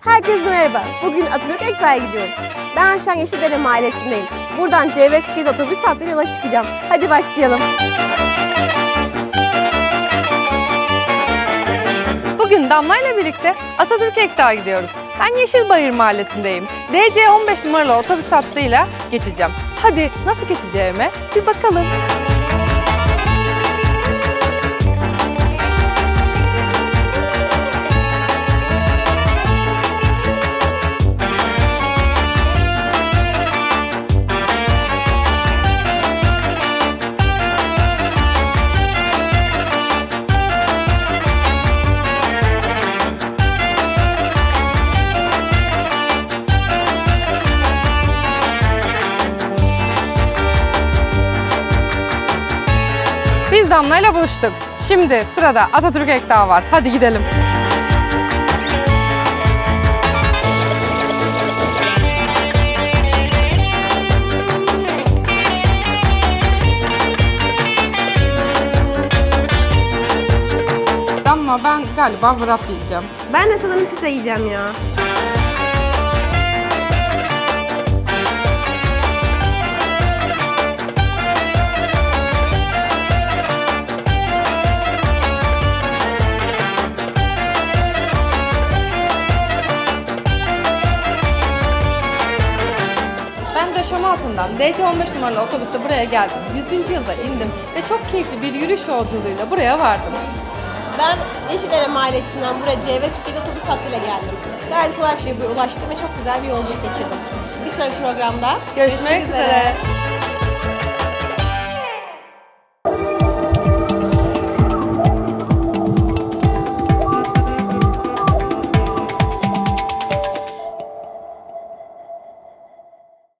Herkese merhaba. Bugün Atatürk Ekdağ'a gidiyoruz. Ben Aşan Yeşildere Mahallesi'ndeyim. Buradan CV47 otobüs hattıyla yola çıkacağım. Hadi başlayalım. Bugün Damla ile birlikte Atatürk Ekdağ'a gidiyoruz. Ben Yeşilbayır Mahallesi'ndeyim. DC 15 numaralı otobüs hattıyla geçeceğim. Hadi nasıl geçeceğime bir bakalım. Biz Damla ile buluştuk. Şimdi sırada Atatürk Ekdağ var. Hadi gidelim. Damla ben galiba wrap yiyeceğim. Ben de sanırım pizza yiyeceğim ya. Döşeme altından DC 15 numaralı otobüste buraya geldim. 100. yılda indim ve çok keyifli bir yürüyüş yolculuğuyla buraya vardım. Ben Yeşildere Mahallesi'nden buraya CV47 otobüs hattıyla geldim. Gayet kolay bir şekilde ulaştım ve çok güzel bir yolculuk geçirdim. Bir sonraki programda Görüşmek üzere.